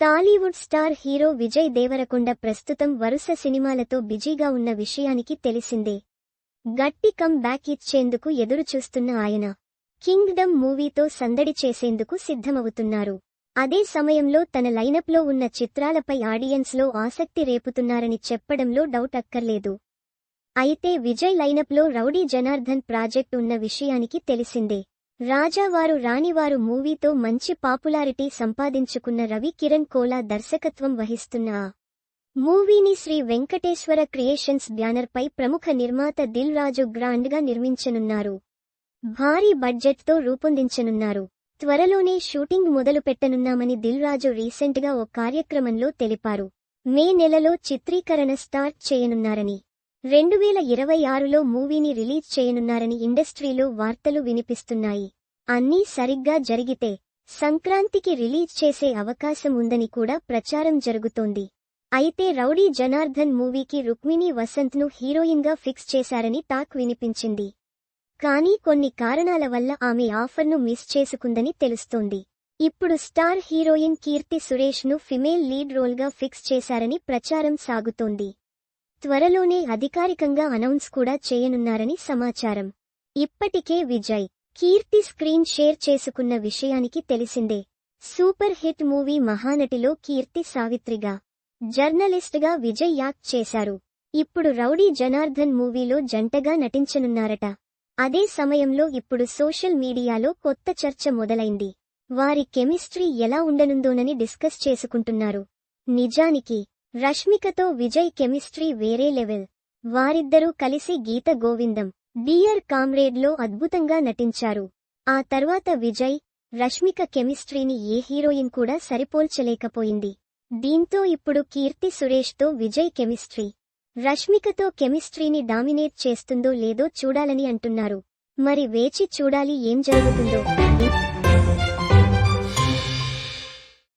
Tollywood star hero Vijay Deverakonda ప్రస్తుతం వరుస సినిమాలతో బిజీగా ఉన్న విషయానికి తెలిసిందే. గట్టి కమ్ బ్యాక్ ఇచ్చేందుకు ఎదురుచూస్తున్న ఆయన కింగ్డమ్ మూవీతో సందడి చేసేందుకు సిద్ధమవుతున్నారు. అదే సమయంలో తన లైనప్లో ఉన్న చిత్రాలపై ఆడియన్స్లో ఆసక్తి రేపుతున్నారని చెప్పడంలో డౌట్ అక్కర్లేదు. అయితే విజయ్ లైనప్లో రౌడీ జనార్దన్ ప్రాజెక్ట్ ఉన్న విషయానికి తెలిసిందే. రాజావారు రాణివారు మూవీతో మంచి పాపులారిటీ సంపాదించుకున్న రవి కిరణ్ కోలా దర్శకత్వం వహిస్తున్న ఆ మూవీని శ్రీ వెంకటేశ్వర క్రియేషన్స్ బ్యానర్పై ప్రముఖ నిర్మాత దిల్ రాజు గ్రాండ్గా నిర్మించనున్నారు. భారీ బడ్జెట్తో రూపొందించనున్నారు. త్వరలోనే షూటింగ్ మొదలుపెట్టనున్నామని దిల్ రాజు రీసెంట్గా ఓ కార్యక్రమంలో తెలిపారు. మే నెలలో చిత్రీకరణ స్టార్ట్ చేయనున్నారని రెండు వేల ఇరవై ఆరులో మూవీని రిలీజ్ చేయనున్నారని ఇండస్ట్రీలో వార్తలు వినిపిస్తున్నాయి. అన్నీ సరిగ్గా జరిగితే సంక్రాంతికి రిలీజ్ చేసే అవకాశం ఉందని కూడా ప్రచారం జరుగుతోంది. అయితే రౌడీ జనార్దన్ మూవీకి రుక్మిణి వసంత్ను హీరోయిన్గా ఫిక్స్ చేశారని టాక్ వినిపించింది. కానీ కొన్ని కారణాల వల్ల ఆమె ఆఫర్ను మిస్ చేసుకుందని తెలుస్తోంది. ఇప్పుడు స్టార్ హీరోయిన్ కీర్తి సురేష్ను ఫిమేల్ లీడ్ రోల్గా ఫిక్స్ చేశారని ప్రచారం సాగుతోంది. త్వరలోనే అధికారికంగా అనౌన్స్ కూడా చేయనున్నారని సమాచారం. ఇప్పటికే విజయ్ కీర్తి స్క్రీన్ షేర్ చేసుకున్న విషయానికి తెలిసిందే. సూపర్ హిట్ మూవీ మహానటిలో కీర్తి సావిత్రిగా జర్నలిస్ట్గా విజయ్ యాక్ట్ చేశారు. ఇప్పుడు రౌడీ జనార్దన్ మూవీలో జంటగా నటించనున్నారట. అదే సమయంలో ఇప్పుడు సోషల్ మీడియాలో కొత్త చర్చ మొదలైంది. వారి కెమిస్ట్రీ ఎలా ఉండనుందోనని డిస్కస్ చేసుకుంటున్నారు. నిజానికి రష్మికతో విజయ్ కెమిస్ట్రీ వేరే లెవెల్. వారిద్దరూ కలిసి గీత గోవిందం డియర్ కామ్రేడ్లో అద్భుతంగా నటించారు. ఆ తర్వాత విజయ్ రష్మిక కెమిస్ట్రీని ఏ హీరోయిన్ కూడా సరిపోల్చలేకపోయింది. దీంతో ఇప్పుడు కీర్తి సురేష్తో విజయ్ కెమిస్ట్రీ. రష్మికతో కెమిస్ట్రీని డామినేట్ చేస్తుందో లేదో చూడాలని అంటున్నారు. మరి వేచి చూడాలి ఏం జరుగుతుందో.